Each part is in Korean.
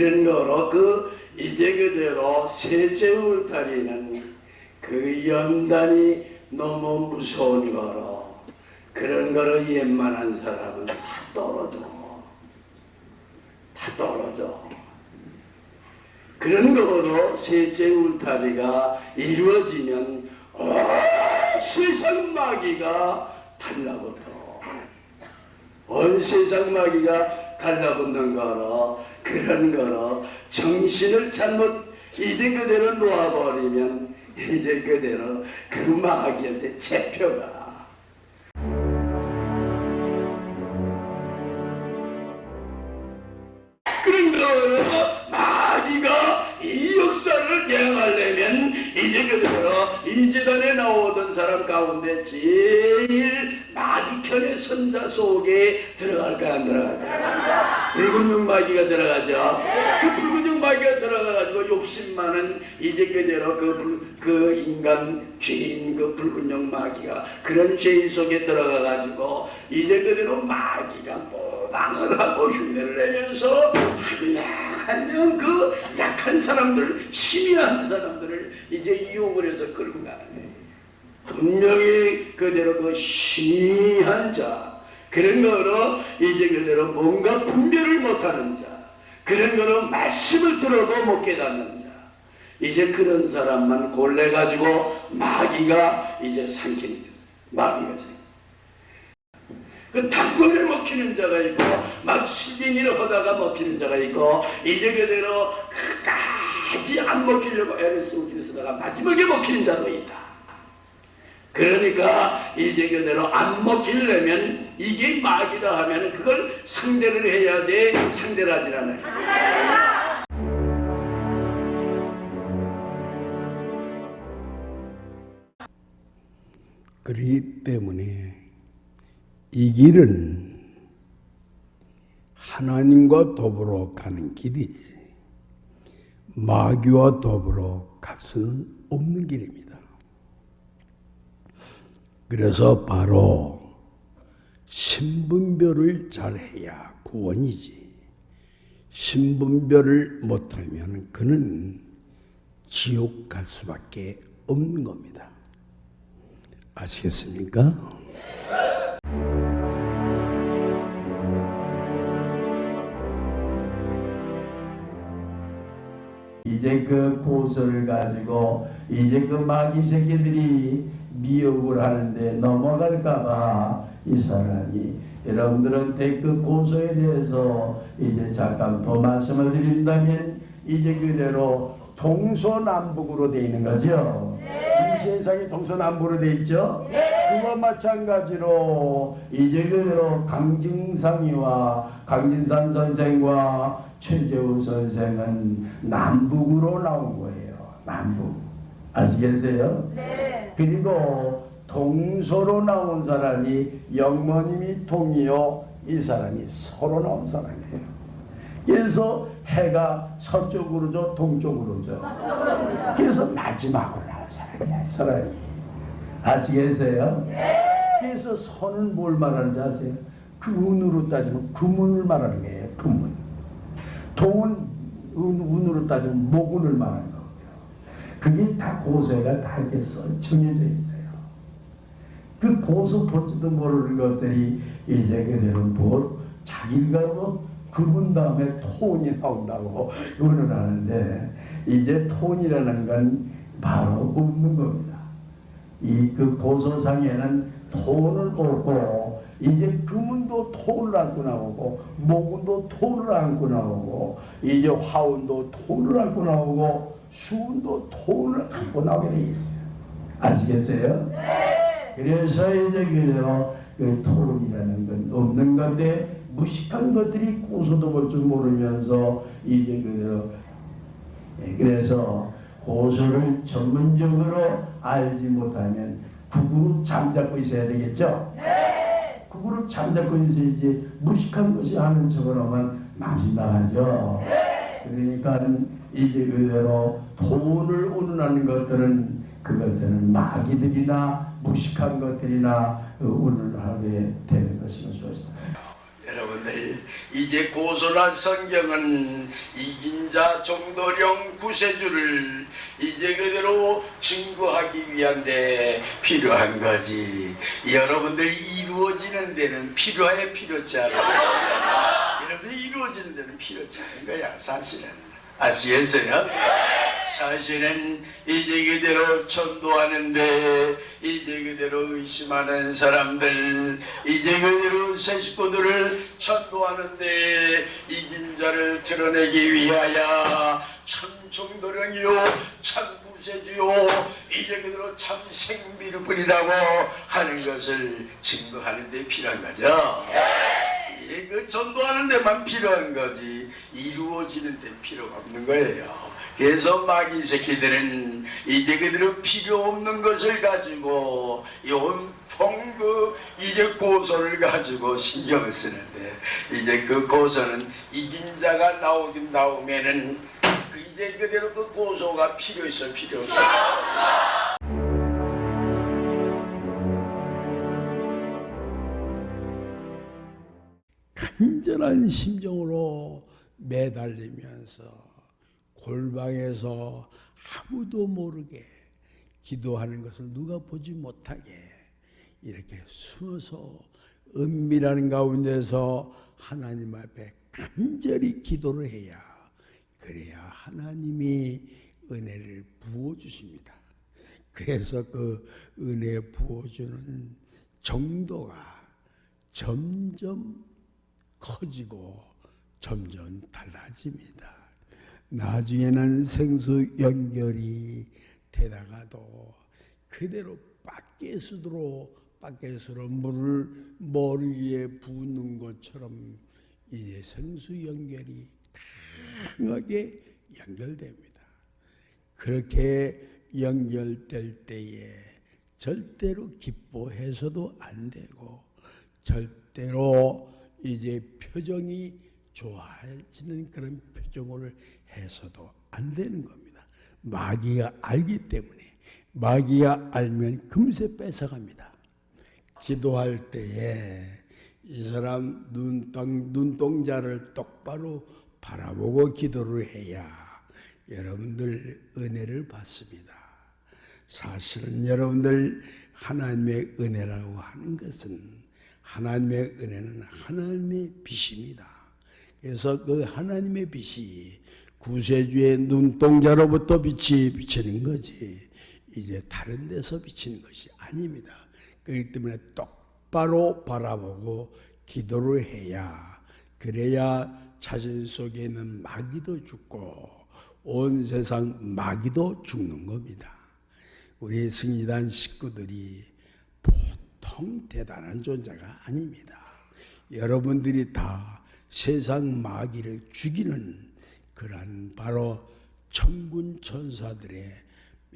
그런 거로 그 이제 그대로 셋째 울타리는 그 연단이 너무 무서운 거로 그런 거로 옛만한 사람은 다 떨어져. 다 떨어져. 그런 거로 셋째 울타리가 이루어지면 어, 세상 마귀가 달라붙어. 온 세상 마귀가 달라붙는 거로 그런 거로 정신을 잘못 이제 그대로 놓아버리면 이제 그대로 그 마귀한테 잡혀가. 대항하려면 이제 그대로 이 재단에 나오던 사람 가운데 제일 마귀 편의 선자 속에 들어갈까 안 들어갈까? 붉은 용마귀가 들어가죠. 그 붉은 용마귀가 들어가가지고 욕심 많은 이제 그대로 그, 불- 그 인간 죄인 그 붉은 용마귀가 그런 죄인 속에 들어가가지고 이제 그대로 마귀가 모방을 하고 흉내를 내면서 한명 그 약한 사람들, 힘이 한 사람들을 이제 이용을 해서 끌고 가는 거예요. 분명히 그대로 그 신이한 자, 그런 거로 이제 그대로 뭔가 분별을 못하는 자, 그런 거로 말씀을 들어도 못 깨닫는 자, 이제 그런 사람만 골라가지고 마귀가 이제 삼키는 거예요. 마귀가 삼키는 그 단번에 먹히는 자가 있고 막 실갱이를 하다가 먹히는 자가 있고 이제 그대로 끝까지 안 먹히려고 애를 쓰고 쓰다가 마지막에 먹히는 자도 있다. 그러니까 이제 그대로 안 먹히려면 이게 마귀다 하면 그걸 상대를 해야 돼 상대를 하질 않아요. 그렇기 때문에 이 길은 하나님과 더불어 가는 길이지 마귀와 더불어 갈 수는 없는 길입니다. 그래서 바로 신분별을 잘 해야 구원이지. 신분별을 못하면 그는 지옥 갈 수밖에 없는 겁니다. 아시겠습니까? 이제 그 고소를 가지고 이제 그 마귀 새끼들이 미혹을 하는데 넘어갈까봐 이 사람이 여러분들한테 그 고소에 대해서 이제 잠깐 더 말씀을 드린다면 이제 그대로 동서남북으로 돼 있는 거죠. 이 세상이 동서남북으로 돼 있죠. 마찬가지로 이제 그대로 강증상이와 강진산 선생과 최재우 선생은 남북으로 나온 거예요. 남북. 아시겠어요? 네. 그리고 동서로 나온 사람이 영모님이 동이요. 이 사람이 서로 나온 사람이에요. 그래서 해가 서쪽으로죠, 동쪽으로죠. 그래서 마지막으로 나온 사람이야, 이 사람이. 아시겠어요? 그래서 선은 뭘 말하는지 아세요? 그 운으로 따지면 금운을 말하는 거예요, 금운. 동은 운, 운으로 따지면 목운을 말하는 거고요. 그게 다 고소가 다 이렇게 써 정해져 있어요. 그 고소 보지도 모르는 것들이 이제 그대로 뭐 자기가 뭐 그분 다음에 톤이 나온다고 이거는 하는데 이제 톤이라는 건 바로 없는 겁니다. 이그 고소상에는 톤을 얻고 이제 금은도 톤을 안고 나오고 목운도 톤을 안고 나오고 이제 화운도 톤을 안고 나오고 수운도 톤을 안고 나오게 돼 있어요. 아시겠어요? 그래서 이제 그대로 그 톤이라는 건 없는 건데 무식한 것들이 고소도 볼 줄 모르면서 이제 그대로 예, 그래서 고소를 전문적으로 알지 못하면 국으로 잠잡고 있어야 되겠죠? 그거를 잠자고 있어야지 무식한 것이 하는 척을 하면 망신당하죠. 그러니까 이제 그대로 돈을 운운하는 것들은 그것들은 마귀들이나 무식한 것들이나 그 운운하게 되는 수있습니다 여러분들 이제 고소한 성경은 이긴 자 정도령 구세주를 이제 그대로 증거하기 위한데 필요한 거지. 여러분들 이루어지는 데는 필요해 필요치 않아. 여러분들 이루어지는 데는 필요치 않은 거야 사실은. 아시겠어요? 사실은 이제 그대로 전도하는데 이제 그대로 의심하는 사람들 이제 그대로 새 식구들을 전도하는데 이긴 자를 드러내기 위하여 참 구세주요 이제 그대로 참 생비를 뿐이라고 하는 것을 증거하는 데 필요한 거죠. 예, 그 전도하는 데만 필요한 거지 이루어지는 데 필요가 없는 거예요. 그래서 마귀 새끼들은 이제 그대로 필요 없는 것을 가지고 이 온통 그 이제 고소를 가지고 신경을 쓰는데 이제 그 고소는 이긴 자가 나오긴 나오면은 그 이제 그대로 그 고소가 필요 있어 필요 없어. 간절한 심정으로 매달리면서 골방에서 아무도 모르게 기도하는 것을 누가 보지 못하게 이렇게 숨어서 은밀한 가운데서 하나님 앞에 간절히 기도를 해야 그래야 하나님이 은혜를 부어 주십니다. 그래서 그 은혜 부어 주는 정도가 점점 커지고 점점 달라집니다. 나중에는 생수 연결이 되다가도 그대로 밖에서로 밖에서로 물을 머리 위에 부는 것처럼 이제 생수 연결이 강하게 연결됩니다. 그렇게 연결될 때에 절대로 기뻐해서도 안 되고 절대로 이제 표정이 좋아지는 그런 표정을 해서도 안 되는 겁니다. 마귀가 알기 때문에 마귀가 알면 금세 뺏어갑니다. 기도할 때에 이 사람 눈동, 눈동자를 똑바로 바라보고 기도를 해야 여러분들 은혜를 받습니다. 사실은 여러분들 하나님의 은혜라고 하는 것은 하나님의 은혜는 하나님의 빛입니다. 그래서 그 하나님의 빛이 구세주의 눈동자로부터 빛이 비치는 거지 이제 다른 데서 비치는 것이 아닙니다. 그렇기 때문에 똑바로 바라보고 기도를 해야 그래야 자신 속에 있는 마귀도 죽고 온 세상 마귀도 죽는 겁니다. 우리 승리단 식구들이 보통 대단한 존재가 아닙니다. 여러분들이 다 세상 마귀를 죽이는 그러한 바로 천군 천사들의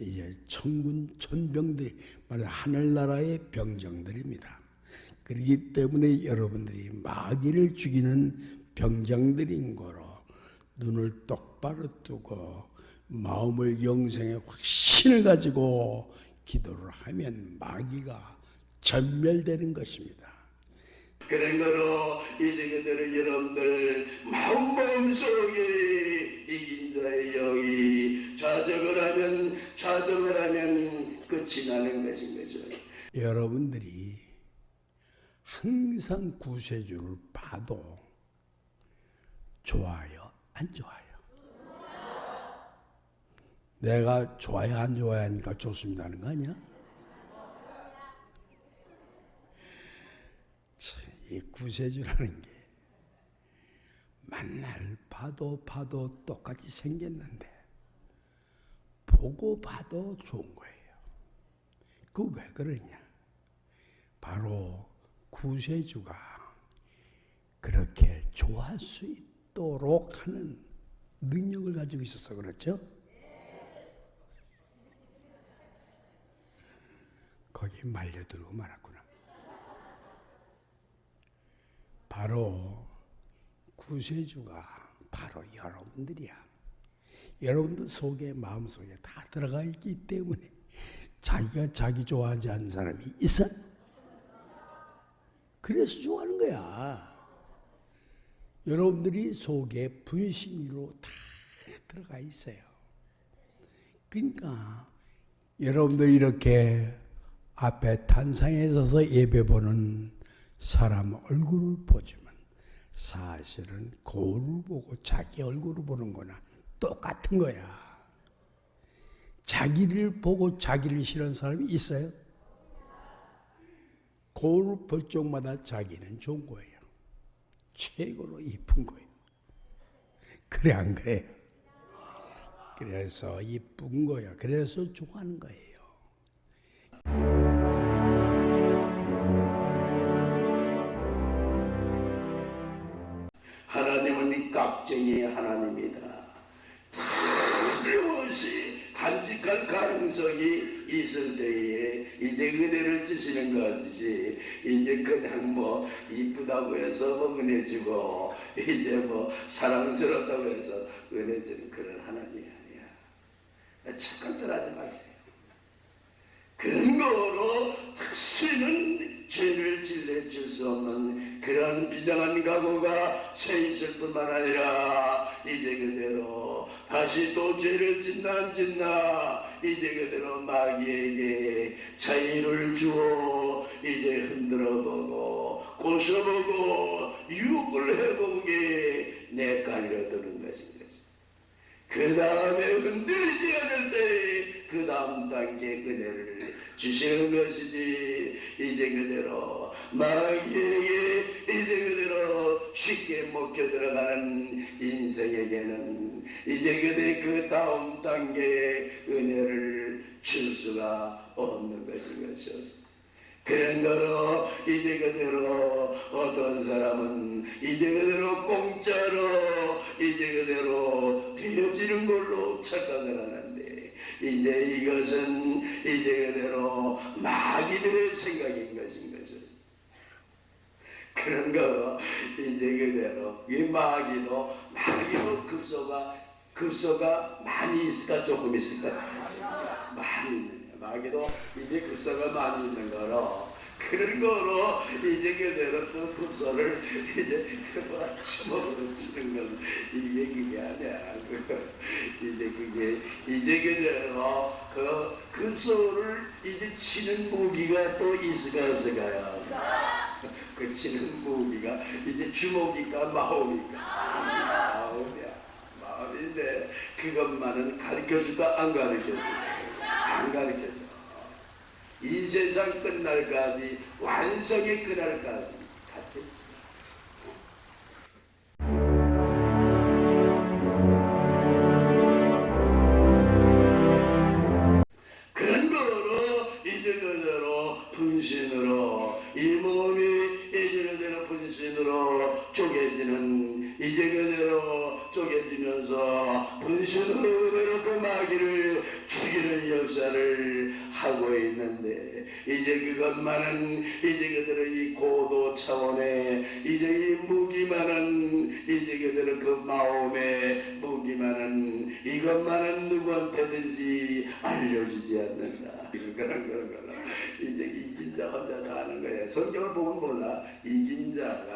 이제 천군 천병들 바로 하늘나라의 병정들입니다. 그렇기 때문에 여러분들이 마귀를 죽이는 병정들인 거로 눈을 똑바로 뜨고 마음을 영생의 확신을 가지고 기도를 하면 마귀가 전멸되는 것입니다. 그런 거로 이제 그대로 여러분들 마음마음 속에 이긴 자의 영이 좌정을 하면 좌정을 하면 끝이 나는 것인 거죠. 여러분들이 항상 구세주를 봐도 좋아요, 안 좋아요? 내가 좋아요, 안 좋아요 하니까 좋습니다는 거 아니야? 참, 이 구세주라는 게 만날 봐도 봐도 똑같이 생겼는데 보고 봐도 좋은 거예요. 그 왜 그러냐? 바로 구세주가 그렇게 좋아할 수 있도록 하는 능력을 가지고 있어서 그렇죠? 거기 말려들고 말았구나. 바로 구세주가 바로 여러분들이야. 여러분들 속에 마음 속에 다 들어가 있기 때문에 자기가 자기 좋아하지 않는 사람이 있어? 그래서 좋아하는 거야. 여러분들이 속에 분신으로 다 들어가 있어요. 그러니까 여러분들 이렇게 앞에 탄상에 서서 예배 보는 사람 얼굴을 보지만 사실은 거울을 보고 자기 얼굴을 보는 거나 똑같은 거야. 자기를 보고 자기를 싫어하는 사람이 있어요? 거울을 볼 적마다 자기는 좋은 거예요. 최고로 이쁜 거예요. 그래 안 그래요? 그래서 이쁜 거야. 그래서 좋아하는 거예요. 깍쟁이 하나님이다. 틀림없이 간직할 가능성이 있을 때에 이제 은혜를 주시는 것이지 이제 그냥 뭐 이쁘다고 해서 뭐 은혜 주고 이제 뭐 사랑스럽다고 해서 은혜 주는 그런 하나님이 아니야. 착각들 하지 마세요. 그런 거로 다시는 죄를 질러줄 수 없는 그런 비장한 각오가 새 있을 뿐만 아니라 이제 그대로 다시 또 죄를 짓나 안 짓나 이제 그대로 마귀에게 자유를 주어 이제 흔들어보고 꼬셔보고 유혹을 해보는 게내 깔려 드는 것입니다. 그 다음에 흔들리지 않을 때 그 다음 단계 그대를 주시는 것이지 이제 그대로 마귀에게 이제 그대로 쉽게 먹혀 들어가는 인생에게는 이제 그대 그 다음 단계의 은혜를 줄 수가 없는 것인 것이었습니다. 그런 거로 이제 그대로 어떤 사람은 이제 그대로 공짜로 이제 그대로 되어지는 걸로 착각을 하는데 이제 이것은 이제 그대로 마귀들의 생각인 것인 거죠. 그런 거 이제 그대로 이 마귀도 마귀도 급소가 급소가 많이 있을까 조금 있을까 많이 있는. 마귀도 이제 급소가 많이 있는 거로 그런 거로 이제 그대로 또 급소를 이제 주먹으로 치는 건 이게 그게 아니야. 그 이제 그게 이제 그대로 그 급소를 이제 치는 무기가 또 있을까 없을까요? 그 치는 무기가 이제 주먹이니까 마음이니까. 마음이야. 마음인데 그것만은 가르쳐줄까? 안 가르쳐줄까? 안 가르쳐줘 이 세상 끝날까지 완성의 그날까지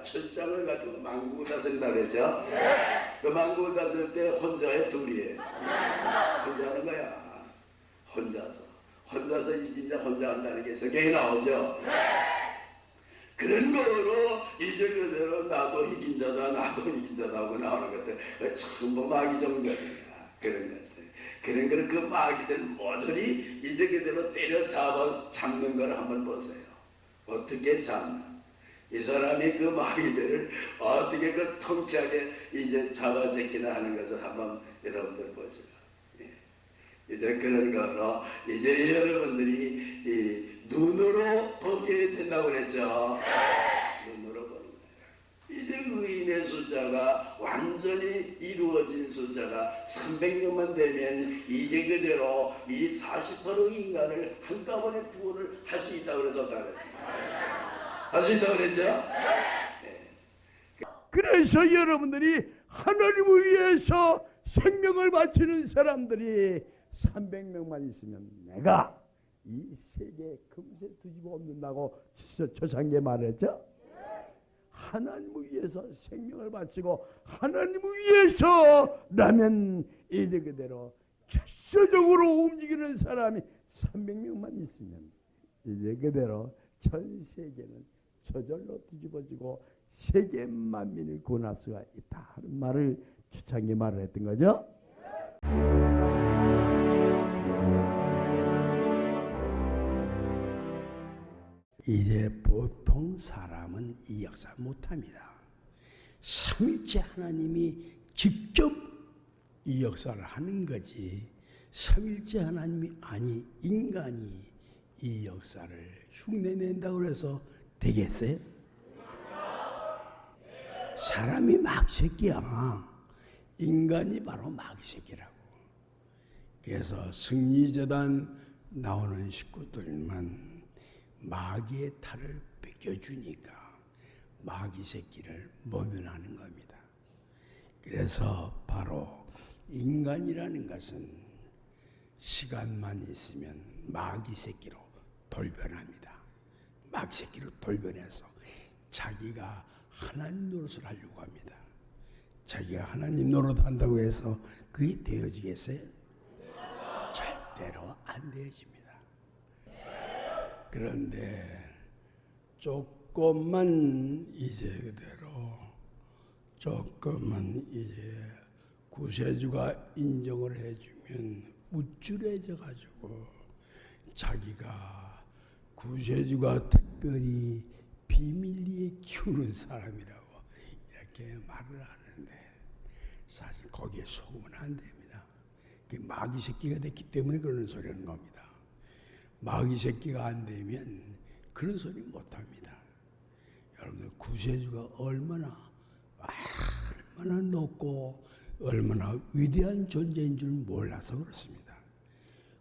자가 철장을 가지고 망국을 다스린다 그랬죠? 그 망국을 다스릴 때 혼자에 둘이에요. 혼자 하는 거야. 혼자서. 혼자서 이긴 자 혼자 한다는 게 성경에 나오죠? 그런 거로 이제 그대로 나도 이긴 자다 나도 이긴 자다 하고 나오는 것들 전부 마귀 정전이야 그런 것들 그런 거를 그 마귀들 모조리 이제 그대로 때려 잡아 잡는 걸 한번 보세요 어떻게 잡나 이 사람이 그 마귀들을 어떻게 그 통쾌하게 이제 잡아제기나 하는 것을 한번 여러분들 보세요 예. 이제 거로 이제 여러분들이 이 눈으로 보게 된다고 그랬죠. 눈으로 보는 거예요. 이제 의인의 숫자가 완전히 이루어진 숫자가 300명만 되면 이제 그대로 이 40% 인간을 한꺼번에 구원을 할 수 있다고 그래서 할 수 있다고 그랬죠? 네. 그래서 여러분들이 하나님을 위해서 생명을 바치는 사람들이 300명만 있으면 내가 이 세계 금세 뒤집어 엎는다고 저- 조상계 말했죠? 하나님을 위해서 생명을 바치고 하나님을 위해서라면 이제 그대로 결사적으로 움직이는 사람이 300명만 있으면 이제 그대로 전 세계는 저절로 뒤집어지고 세계 만민을 구원할 수가 있다 하는 말을 주창기 말을 했던 거죠. 이제 보통 사람은 이 역사 못합니다. 삼위체 하나님이 직접 이 역사를 하는 거지. 삼일째 하나님이 아니 인간이 이 역사를 흉내낸다고 해서 되겠어요? 사람이 막새끼야. 인간이 바로 막새끼라고. 그래서 승리재단 나오는 식구들만 마귀의 탈을 뺏겨주니까 마귀 새끼를 모면하는 겁니다. 그래서 바로 인간이라는 것은 시간만 있으면 마귀 새끼로 돌변합니다. 마귀 새끼로 돌변해서 자기가 하나님 노릇을 하려고 합니다. 자기가 하나님 노릇한다고 해서 그게 되어지겠어요? 절대로 안 되어집니다. 그런데 조금만 이제 그대로 조금만 이제 구세주가 인정을 해주면 우쭐해져 가지고 자기가 구세주가 특별히 비밀리에 키우는 사람이라고 이렇게 말을 하는데 사실 거기에 속으면 안 됩니다. 그게 마귀 새끼가 됐기 때문에 그러는 소리 하는 겁니다. 마귀 새끼가 안 되면 그런 소리 못 합니다. 여러분들 구세주가 얼마나 얼마나 높고 얼마나 위대한 존재인 줄 몰라서 그렇습니다.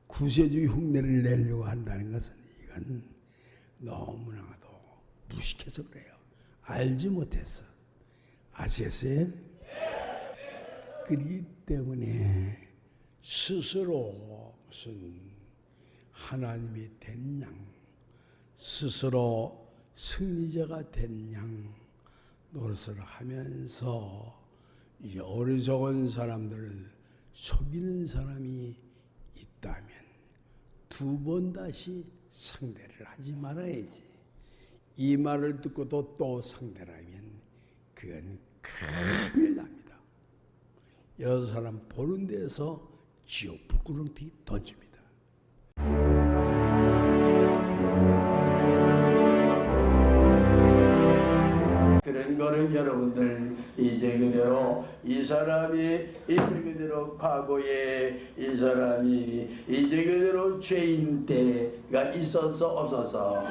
구세주 흉내를 내려고 한다는 것은 이건 너무나도 무식해서 그래요. 알지 못해서. 아시겠어요? 그렇기 때문에 스스로 무슨 하나님이 된 양, 스스로 승리자가 된 양 노릇을 하면서 이 어리석은 사람들을 속이는 사람이 있다면 두 번 다시 상대를 하지 말아야지. 이 말을 듣고도 또 상대를 하면 그건 큰일 납니다. 여러 사람 보는 데서 지옥 불구렁이 던집니다. 거를 여러분들 이제 그대로 이 사람이 이제 그대로 과거에 이 사람이 이제 그대로 죄인 때가 있어서 없어서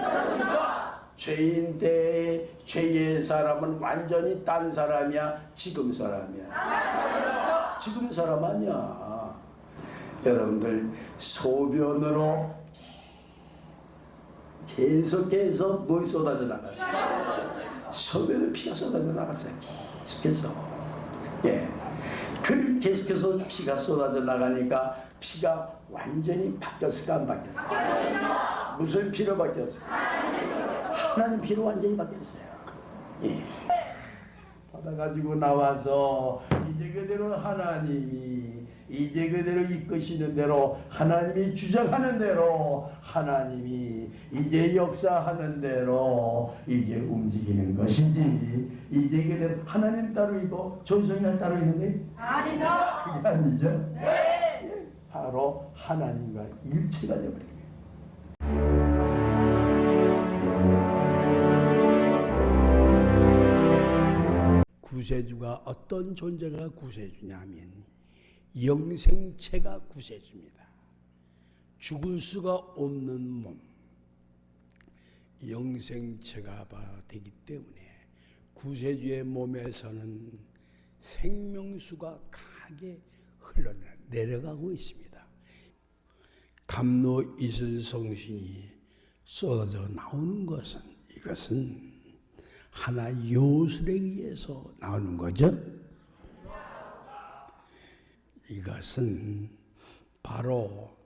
죄인 때 죄의 사람은 완전히 딴 사람이야 지금 사람이야. 지금 사람 아니야. 여러분들 소변으로 계속해서 뭐 쏟아져 나가요 소변에 피가 쏟아져 나갔어요. 계속해서. 예. 그 계속해서 피가 쏟아져 나가니까 피가 완전히 바뀌었을까 안 바뀌었을까? 무슨 피로 바뀌었어요? 하나님 피로 완전히 바뀌었어요. 예. 받아가지고 나와서 이제 그대로 하나님이 이제 그대로 이끄시는 대로 하나님이 주장하는 대로 하나님이 이제 역사하는 대로 이제 움직이는 것이지 이제 그대로 하나님 따로 있고 존성이 따로 있는데 아니다. 그게 아니죠. 네. 바로 하나님과 일체가 되어버립니다. 구세주가 어떤 존재가 구세주냐면 영생체가 구세주입니다. 죽을 수가 없는 몸, 영생체가 바- 되기 때문에 구세주의 몸에서는 생명수가 강하게 흘러내려가고 있습니다. 감로 이슬 성신이 쏟아져 나오는 것은 이것은 하나 요술에 의해서 나오는 거죠. 이것은 바로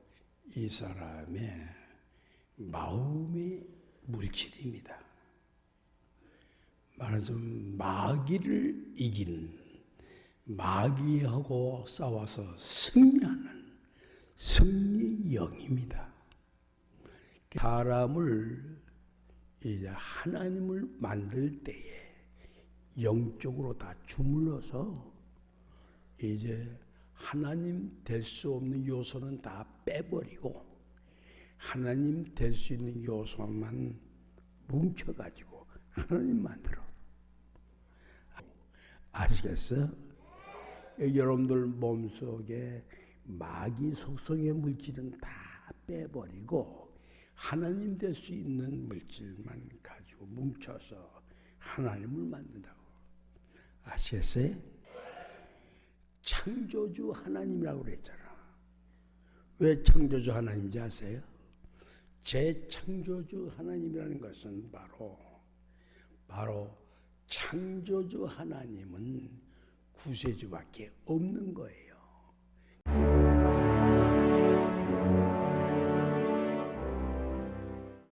이 사람의 마음의 물질입니다. 말하자면 마귀를 이기는 마귀하고 싸워서 승리하는 승리 영입니다. 사람을 이제 하나님을 만들 때에 영적으로 다 주물러서 이제 하나님 될 수 없는 요소는 다 빼버리고 하나님 될 수 있는 요소만 뭉쳐가지고 하나님 만들어. 아시겠어요? 여러분들 몸 속에 마귀 속성의 물질은 다 빼버리고 하나님 될 수 있는 물질만 가지고 뭉쳐서 하나님을 만든다고. 아시겠어요? 창조주 하나님이라고 그랬잖아. 왜 창조주 하나님인지 아세요? 재창조주 하나님이라는 것은 바로 바로 창조주 하나님은 구세주밖에 없는 거예요.